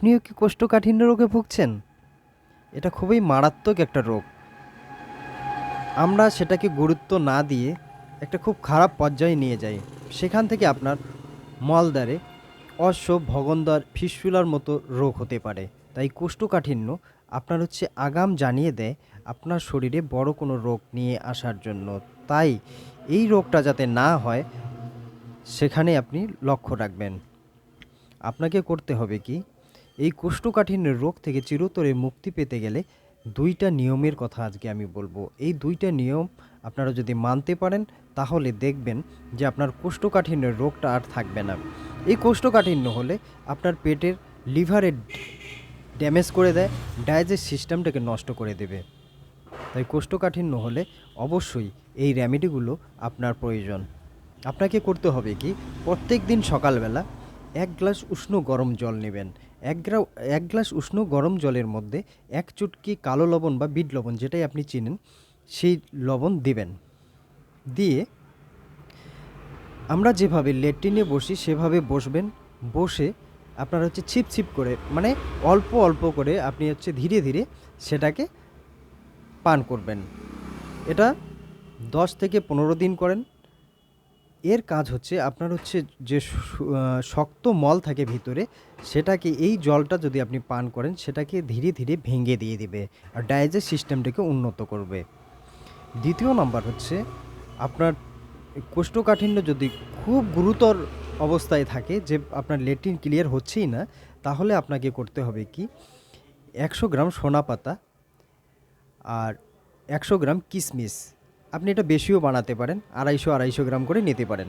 আপনিও কি কোষ্ঠকাঠিন্য রোগে ভুগছেন? এটা খুবই মারাত্মক একটা রোগ। আমরা সেটাকে গুরুত্ব না দিয়ে একটা খুব খারাপ পর্যায়ে নিয়ে যাই। সেখান থেকে আপনার মলদ্বারে অশ্ব ভগন্দর ফিসফুলার মতো রোগ হতে পারে। তাই কোষ্ঠকাঠিন্য আপনার হচ্ছে আগাম জানিয়ে দেয় আপনার শরীরে বড় কোনো রোগ নিয়ে আসার জন্য। তাই এই রোগটা যাতে না হয়, সেখানে আপনি লক্ষ্য রাখবেন। আপনাকে করতে হবে কি? এই কোষ্ঠকাঠিন্যের রোগ থেকে চিরতরে মুক্তি পেতে গেলে দুইটা নিয়মের কথা আজকে আমি বলব। এই দুইটা নিয়ম আপনারা যদি মানতে পারেন, তাহলে দেখবেন যে আপনার কোষ্ঠকাঠিন্যের রোগটা আর থাকবে না। এই কোষ্ঠকাঠিন্য হলে আপনার পেটের লিভারের ড্যামেজ করে দেয়, ডাইজেস্ট সিস্টেমটাকে নষ্ট করে দেবে। তাই কোষ্ঠকাঠিন্য হলে অবশ্যই এই রেমেডিগুলো আপনার প্রয়োজন। আপনাকে করতে হবে কি প্রত্যেক দিন সকালবেলা এক গ্লাস উষ্ণ গরম জল নেবেন। এক গ্রা এক গ্লাস উষ্ণ গরম জলের মধ্যে এক চুটকি কালো লবণ বা বিট লবণ যেটাই আপনি চিনেন, সেই লবণ দিবেন। দিয়ে আমরা যেভাবে লেট্রিনে বসি, সেভাবে বসবেন। বসে আপনার হচ্ছে ছিপ ছিপ করে মানে অল্প অল্প করে আপনি হচ্ছে ধীরে ধীরে সেটাকে পান করবেন। এটা দশ থেকে পনেরো দিন করেন। এর কাজ হচ্ছে আপনার হচ্ছে যে শক্ত মল থাকে ভিতরে, সেটাকে এই জলটা যদি আপনি পান করেন, সেটাকে ধীরে ধীরে ভেঙে দিয়ে দিবে আর ডাইজেস্ট সিস্টেমটাকে উন্নত করবে। দ্বিতীয় নাম্বার হচ্ছে আপনার কোষ্ঠকাঠিন্য যদি খুব গুরুতর অবস্থায় থাকে, যে আপনার লেট্রিন ক্লিয়ার হচ্ছেই না, তাহলে আপনাকে করতে হবে কি? একশো গ্রাম সোনা পাতা আর একশো গ্রাম কিশমিশ আপনি এটা বেশিও বানাতে পারেন, আড়াইশো আড়াইশো গ্রাম করে নিতে পারেন।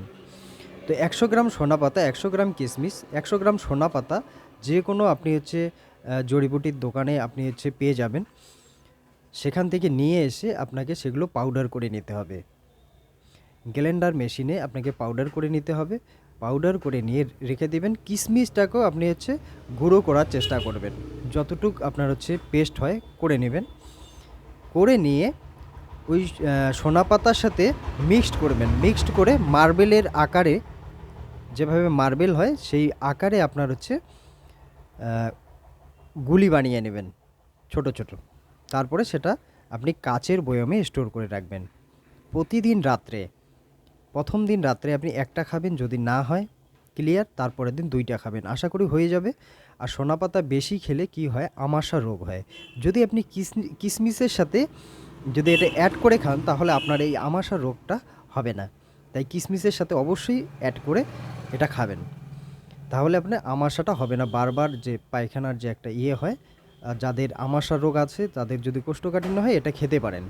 তো একশো গ্রাম সোনা পাতা, একশো গ্রাম কিশমিশ একশো গ্রাম সোনা পাতা, যে কোনো আপনি হচ্ছে জড়িবুটির দোকানে আপনি হচ্ছে পেয়ে যাবেন। সেখান থেকে নিয়ে এসে আপনাকে সেগুলো পাউডার করে নিতে হবে। গ্যালেন্ডার মেশিনে আপনাকে পাউডার করে নিতে হবে। পাউডার করে নিয়ে রেখে দেবেন। কিশমিশটাকেও আপনি হচ্ছে গুঁড়ো করার চেষ্টা করবেন। যতটুক আপনার হচ্ছে পেস্ট হয়, করে নেবেন। করে নিয়ে ওই সোনা পাতার সাথে মিক্সড করবেন। মিক্সড করে মার্বেলের আকারে, যেভাবে মার্বেল হয়, সেই আকারে আপনার হচ্ছে গুলি বানিয়ে নেবেন, ছোট ছোট। তারপরে সেটা আপনি কাচের বয়মে স্টোর করে রাখবেন। প্রতিদিন রাত্রে, প্রথম দিন রাত্রে আপনি একটা খাবেন, যদি না হয়, ক্লিয়ার, তারপরের দিন দুইটা খাবেন। আশা করি হয়ে যাবে। আর সোনা পাতা বেশি খেলে কি হয়? আমাশা রোগ হয়। যদি আপনি কিসমি- কিশমিশের সাথে যদি এটা অ্যাড করে খান, তাহলে আপনার এই আমাশা রোগটা হবে না। তাই কিশমিশের সাথে অবশ্যই অ্যাড করে এটা খাবেন। তাহলে আপনার আমাশাটা হবে না। বারবার যে পায়খানার যে একটা ইয়ে হয় যাদের আমাশা রোগ আছে, তাদের যদি কোষ্ঠকাঠিন্য হয়, এটা খেতে পারেন।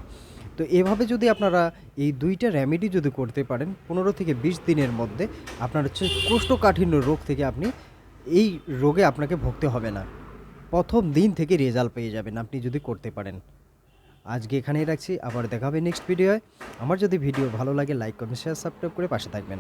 তো এভাবে যদি আপনারা এই দুইটা রেমেডি যদি করতে পারেন, পনেরো থেকে বিশ দিনের মধ্যে আপনার হচ্ছে কোষ্ঠকাঠিন্য রোগ থেকে আপনি এই রোগে আপনাকে ভুগতে হবে না। প্রথম দিন থেকে রেজাল্ট পেয়ে যাবেন, আপনি যদি করতে পারেন। আজকে এখানেই রাখছি, আবার দেখাবে নেক্সট ভিডিওয় আমার যদি ভিডিও ভালো লাগে লাইক কমেন্ট শেয়ার সাবস্ক্রাইব করে পাশে থাকবেন।